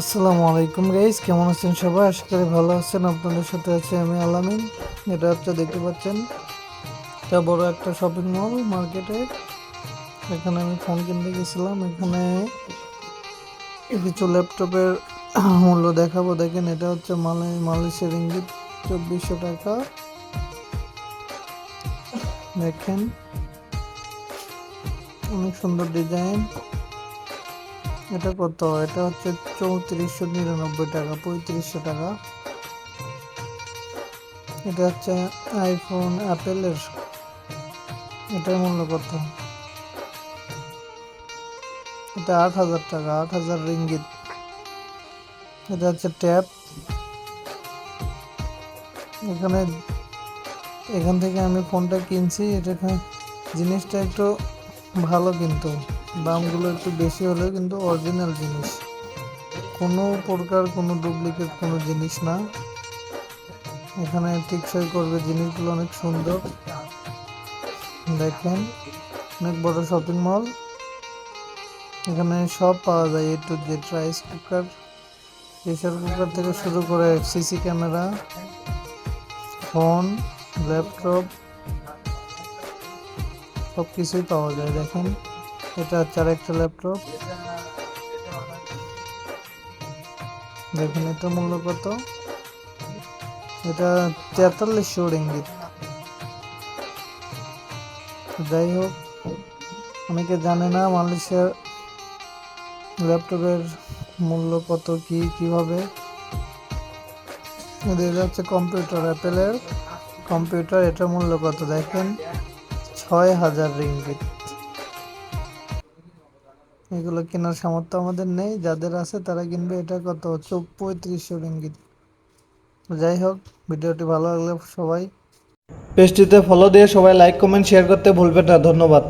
আসসালামু আলাইকুম গাইস কেমন আছেন সবাই? আশা করি ভালো আছেন, আপনাদের সাথে আছি আমি আলামিন। এটা হচ্ছে দেখতে পাচ্ছেন, এটা বড় একটা শপিং মল মার্কেটে এখানে আমি ফোন কিনতে গেছিলাম, এখানে কিছু ল্যাপটপের মূল্য দেখাবো, দেখেন এটা হচ্ছে মালে, মালয়েশিয়ার ইঙ্গিত, চব্বিশশো টাকা। দেখেন, অনেক সুন্দর ডিজাইন এটা কত? এটা হচ্ছে চৌত্রিশশো নিরানব্বই টাকা, পঁয়ত্রিশশো টাকা। এটা হচ্ছে আইফোন অ্যাপেলের এটার মূল্য কত? এটা আট হাজার টাকা, আট হাজার রিঙ্গিত। এটা হচ্ছে ট্যাপ এখানে, এখান থেকে আমি ফোনটা কিনছি। এটা জিনিসটা একটু ভালো কিন্তু। দামগুলো একটু বেশি হলেও কিন্তু অরিজিনাল জিনিস। কোনো প্রকার কোনো ডুপ্লিকেট কোনো জিনিস না। এখানে টিকসই করবে জিনিসগুলো অনেক সুন্দর। দেখেন, অনেক বড় শপিং মল এখানে সব পাওয়া যায় A to Z rice cooker pressure cooker থেকে শুরু করে সিসি ক্যামেরা ফোন ল্যাপটপ সব কিছুই পাওয়া যায়, দেখেন। এটা হচ্ছে আর একটা ল্যাপটপ দেখেন এটার মূল্য কত? এটা তেতাল্লিশশো রিঙ্গিত। যাই হোক, অনেকে জানে না মালয়েশিয়ার ল্যাপটপের মূল্য কত, কি, কীভাবে। এদের হচ্ছে কম্পিউটার, অ্যাপেলের কম্পিউটার, এটার মূল্য কত? দেখেন, ছয় হাজার রিঙ্গিত। এগুলো কেনার সামর্থ্য আমাদের নেই, যাদের আছে তারা কিনবে। এটা কত? চোখ পঁয়ত্রিশশো রিঙ্গিত। যাই হোক, ভিডিওটি ভালো লাগলে সবাই পেজটিতে ফলো দিয়ে সবাই লাইক কমেন্ট শেয়ার করতে ভুলবেন না। ধন্যবাদ।